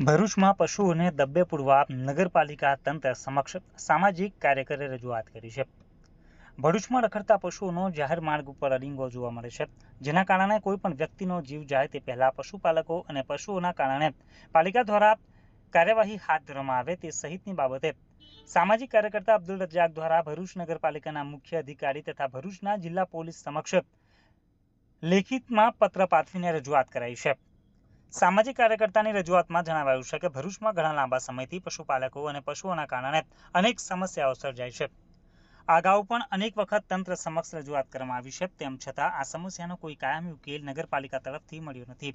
ભરૂચમાં પશુઓને દબ્બે પૂરવા નગરપાલિકા તંત્ર સમક્ષ સામાજિક કાર્યકરે રજૂઆત કરી છે. ભરૂચમાં રખડતા પશુઓનો જાહેર માર્ગ ઉપર અડીંગો જોવા મળે છે. જેના કારણે કોઈપણ વ્યક્તિનો જીવ જાય તે પહેલાં પશુપાલકો અને પશુઓના કારણે પાલિકા દ્વારા કાર્યવાહી હાથ ધરવામાં આવે તે સહિતની બાબતે સામાજિક કાર્યકર્તા અબ્દુલ રજાક દ્વારા ભરૂચ નગરપાલિકાના મુખ્ય અધિકારી તથા ભરૂચના જિલ્લા પોલીસ સમક્ષ લેખિતમાં પત્ર પાઠવીને રજૂઆત કરાઈ છે. સામાજિક કાર્યકર્તાની રજૂઆતમાં જણાવાયું છે કે ભરૂચમાં ઘણા લાંબા સમયથી પશુપાલકો અને પશુઓના કારણે અનેક સમસ્યાઓ સર્જાય છે. અગાઉ પણ અનેક વખત તંત્ર સમક્ષ રજૂઆત કરવામાં આવી છે, તેમ છતાં આ સમસ્યાનો કોઈ કાયમી ઉકેલ નગરપાલિકા તરફથી મળ્યો નથી.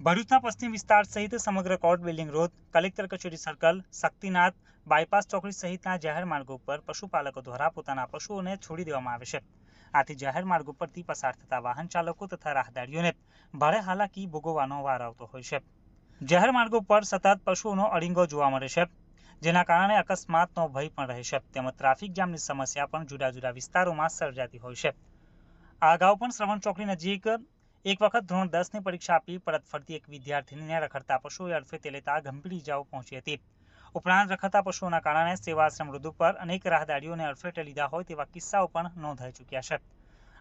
ભરૂચના પશ્ચિમ વિસ્તાર સહિત સમગ્ર કોર્ટ બિલ્ડિંગ રોડ, કલેક્ટર કચેરી સર્કલ, શક્તિનાથ, બાયપાસ ચોકડી સહિતના જાહેર માર્ગો પર પશુપાલકો દ્વારા પોતાના પશુઓને છોડી દેવામાં આવે છે. આથી જાહેર માર્ગ ઉપરથી પસાર થતા વાહન ચાલકો તથા રાહદારીઓને ભારે હાલાકી ભોગવવાનો વાર આવતો હોય છે. જાહેર માર્ગો પર સતત પશુઓનો અડીંગો જોવા મળે છે. જેના કારણે અકસ્માતનો ભય પણ રહે છે. તેમજ ટ્રાફિક જામની સમસ્યા પણ જુદા જુદા વિસ્તારોમાં સર્જાતી હોય છે. આ અગાઉ પણ શ્રવણ ચોકડી નજીક એક વખત ધોરણ દસની પરીક્ષા આપી પરત ફરતી એક વિદ્યાર્થીનીને રખડતા પશુએ અડફેટે લેતા ગંભીર ઇજાઓ પહોંચી હતી. ઉપરાંત રખડતા પશુઓના કારણે સેવાશ્રમ રોડ ઉપર અનેક રાહદારીઓને અડફેટે લીધા હોય તેવા કિસ્સાઓ પણ નોંધાઈ ચૂક્યા છે.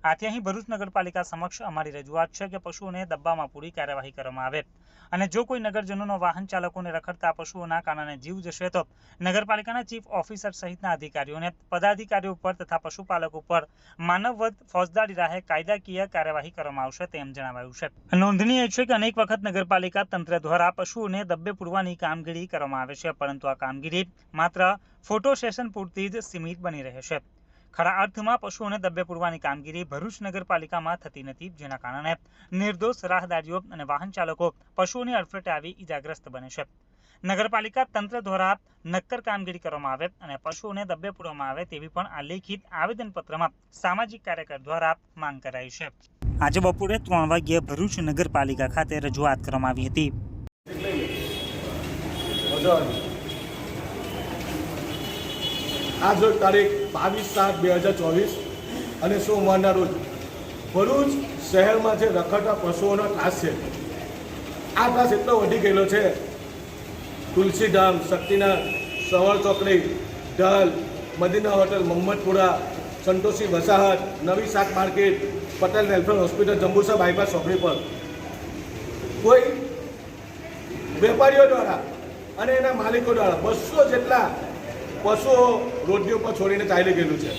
આથી અહીં ભરૂચ નગરપાલિકા સમક્ષ અમારી રજૂઆત છે કે પશુઓને ડબ્બામાં પૂરી કાર્યવાહી કરવામાં આવે. અને જો કોઈ નગરજનોનો વાહન ચાલકોને રખડતા પશુઓના કારણે જીવ જશે તો નગરપાલિકાના ચીફ ઓફિસર સહિતના અધિકારીઓને પદાધિકારીઓ ઉપર તથા પશુપાલકો ઉપર માનવવધ ફોજદારી રાહે કાયદાકીય કાર્યવાહી કરવામાં આવશે તેમ જણાવાયું છે. નોંધનીય છે કે અનેક વખત નગરપાલિકા તંત્ર દ્વારા પશુઓને દબ્બે પૂરવાની કામગીરી કરવામાં આવે છે, પરંતુ આ કામગીરી માત્ર ફોટો સેશન પૂરતી જ સીમિત બની રહે છે. ખરા અર્થમાં પશુઓને દબ્બે પૂરવાની કામગીરી ભરૂચ નગરપાલિકામાં થતી નથી, જેના કારણે નિર્દોષ, રાહદારીઓ અને વાહન ચાલકો પશુઓની અડફેટે આવી ઇજાગ્રસ્ત બને છે. નગરપાલિકા તંત્ર દ્વારા નક્કર કામગીરી કરવામાં આવે અને પશુઓને દબ્બે પૂરવામાં આવે તેવી પણ આ લેખિત આવેદનપત્રમાં સામાજિક કાર્યકર દ્વારા માંગ કરાઈ છે. આજે બપોરે ત્રણ વાગ્યે ભરૂચ નગરપાલિકા ખાતે રજૂઆત કરવામાં આવી હતી. આજ રોજ તારીખ બાવીસ સાત બે હજાર ચોવીસ અને સોમવારના રોજ ભરૂચ શહેરમાં જે રખડતા પશુઓનો ત્રાસ છે, આ ત્રાસ એટલો વધી ગયેલો છે, તુલસીધામ, શક્તિનાથ, સવળ ચોકડી, ઢલ, મદીના હોટલ મોહમ્મદપુરા સંતોષી વસાહત, નવી શાક market, Patel welfare hospital, Jambusar bypass ચોકડી પર. કોઈ વેપારીઓ દ્વારા અને એના માલિકો દ્વારા બસો જેટલા પશુઓ રોડની ઉપર છોડીને ચાલી ગયેલું છે.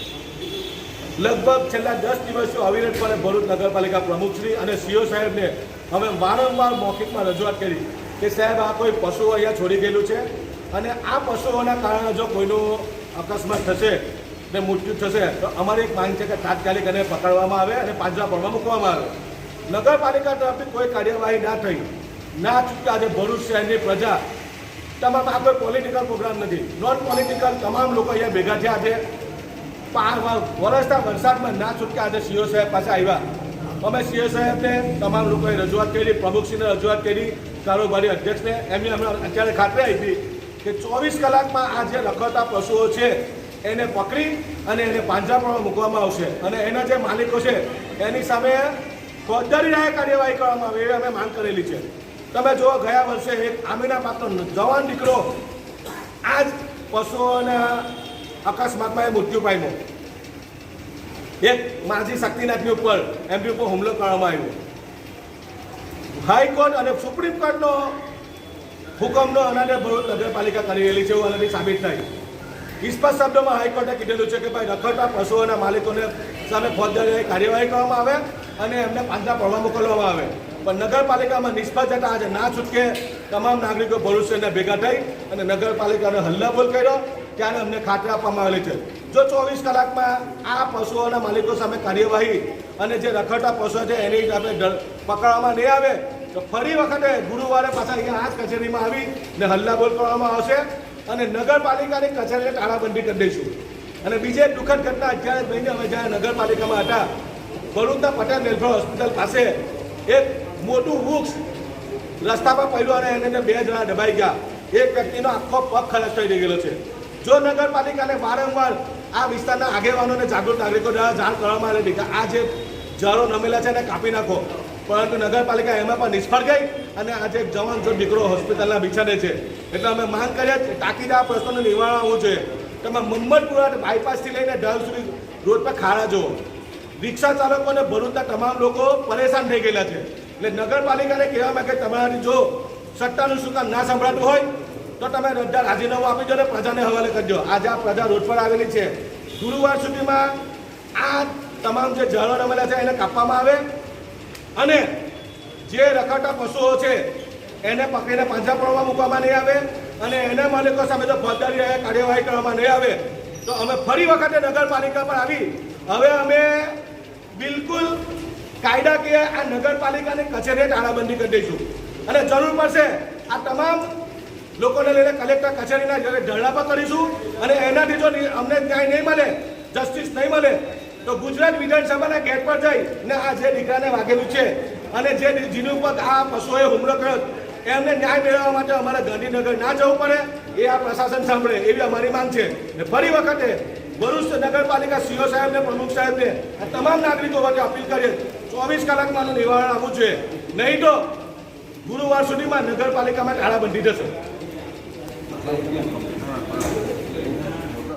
લગભગ છેલ્લા દસ દિવસથી અવિરત અવિરતપણે ભરૂચ નગરપાલિકા પ્રમુખશ્રી અને સીઓ સાહેબને અમે વારંવાર મૌખિકમાં રજૂઆત કરી કે સાહેબ, આ કોઈ પશુઓ અહીંયા છોડી ગયેલું છે? અને આ પશુઓના કારણે જો કોઈનું અકસ્માત થશે ને મૃત્યુ થશે, તો અમારી એક માંગ છે કે તાત્કાલિક એને પકડવામાં આવે અને પાંજરા પડવા મૂકવામાં આવે. નગરપાલિકા તરફથી કોઈ કાર્યવાહી ના થઈ. ના ચૂક્યા આજે ભરૂચ શહેરની પ્રજા તમામ આ પોલિટિકલ પ્રોગ્રામ નથી. નોન પોલિટિકલ તમામ લોકો અહીંયા ભેગા થયા છે પાર વરસતા વરસાદમાં ના છૂટકા આજે સીઓ સાહેબ પાસે આવ્યા. અમે સીઓ સાહેબને તમામ લોકોએ રજૂઆત કરી, પ્રમુખશ્રીને રજૂઆત કરી, કારોબારી અધ્યક્ષને. એમની અમે અત્યારે ખાતરી આપી કે ચોવીસ કલાકમાં આ જે રખડતા પશુઓ છે, એને પકડી અને એને પાંજરાપણમાં મૂકવામાં આવશે. અને એના જે માલિકો છે, એની સામે ફોજદારી રાહે કાર્યવાહી કરવામાં આવે એવી અમે માંગ કરેલી છે. તમે જુઓ, ગયા વર્ષે એક આમીના પાત્ર જવાન દીકરો આ જ પશુઓના અકસ્માતમાં એ મૃત્યુ પામ્યો. એક માજી શક્તિનાથની ઉપર એમપી ઉપર હુમલો કરવામાં આવ્યો. હાઈકોર્ટ અને સુપ્રીમ કોર્ટનો હુકમનો અનાને ભરૂચ નગરપાલિકા કરી રહેલી છે એવું આનાથી સાબિત થાય. ઇસ્પત શબ્દોમાં હાઈકોર્ટે કીધેલું છે કે ભાઈ રખડતા પશુઓના માલિકોને સામે ફોજદારી કાર્યવાહી કરવામાં આવે અને એમને પાંચના પડવા મોકલવામાં આવે. પણ નગરપાલિકામાં નિષ્ફળ જતા આજે ના છૂટકે તમામ નાગરિકો ભરૂચ ભેગા થઈ અને નગરપાલિકાને હલ્લાબોલ કર્યો. ત્યારે અમને ખાતરી આપવામાં આવેલી છે. જો ચોવીસ કલાકમાં આ પશુઓના માલિકો સામે કાર્યવાહી અને જે રખડતા પશુઓ છે એની આપણે પકડવામાં નહીં આવે, તો ફરી વખતે ગુરુવારે પાછા અહીંયા આ જ કચેરીમાં આવી ને હલ્લાબોલ કરવામાં આવશે અને નગરપાલિકાની કચેરીને તાળાબંધી કરી દઈશું. અને બીજી દુઃખદ ઘટના અત્યારે મહિને અમે જ્યારે નગરપાલિકામાં હતા. ભરૂચના પટેલ વેલફેર હોસ્પિટલ પાસે એક મોટું વૃક્ષ રસ્તા પર પડ્યું અને એને બે જણા દબાઈ ગયા. એક વ્યક્તિનો આખો પગ ખલાસ થઈ ગયેલો છે. જો નગરપાલિકાને વારંવાર આ વિસ્તારના આગેવાનોને જાગૃત નાગરિકો દ્વારા જાણ કરવામાં આવેલી કે આ જે ઝાડો નમેલા છે એને કાપી નાખો. પરંતુ નગરપાલિકા એમાં પણ નિષ્ફળ ગઈ અને આજે એક જવાન જો દીકરો હોસ્પિટલના બિછાડે છે. એટલે અમે માંગ કરીએ છીએ તાકીદે આ પ્રશ્નનું નિવારણ આવવું જોઈએ. તમે મમ્મદપુરા બાયપાસથી લઈને ઢાલ સુધી રોડ પર ખાડા જુઓ. રિક્ષા ચાલકો અને ભરૂચના તમામ લોકો પરેશાન થઈ ગયેલા છે. એટલે નગરપાલિકાને કહેવામાં કે તમારી જો સત્તાનું શું ના સંભળાતું હોય, તો તમે રદ્દા રાજીનામું આપી દો અને પ્રજાને હવાલે કરજો આજે આ પ્રજા રોડ પર આવેલી છે. ગુરુવાર સુધીમાં આ તમામ જે ઝાડો રમેલા છે એને કાપવામાં આવે અને જે રખડતા પશુઓ છે એને પકડીને પાંજરાપોળમાં મૂકવામાં નહીં આવે અને એના માલિકો સામે જો ફોજદારી કાર્યવાહી કરવામાં નહીં આવે, તો અમે ફરી વખતે નગરપાલિકા પર આવી. હવે અમે બિલકુલ કાયદાકીય આ નગરપાલિકાની કચેરીએ તાળાબંધી કરી દઈશું. અને જરૂર પડશે આ તમામ લોકોને લઈને કલેક્ટર કચેરીના જ્યારે ધરણા પર કરીશું અને એનાથી જો અમને ન્યાય નહીં મળે, જસ્ટિસ નહીં મળે, તો ગુજરાત વિધાનસભાના ગેટ પર જઈ ને આ જે દીકરાને વાગેલું છે અને જે જેની ઉપર આ પશુઓએ હુમલો કર્યો, એમને ન્યાય મેળવવા માટે અમારે ગાંધીનગર ના જવું પડે, એ આ પ્રશાસન સાંભળે એવી અમારી માંગ છે. ને ફરી વખતે ભરૂચ નગરપાલિકા સીઓ સાહેબને, પ્રમુખ સાહેબને આ તમામ નાગરિકો વચ્ચે અપીલ કરીએ, ચોવીસ કલાકમાં નિવારણ આવવું જોઈએ. નહીં તો ગુરુવાર સુધીમાં નગરપાલિકામાં તાળાબંધી થશે.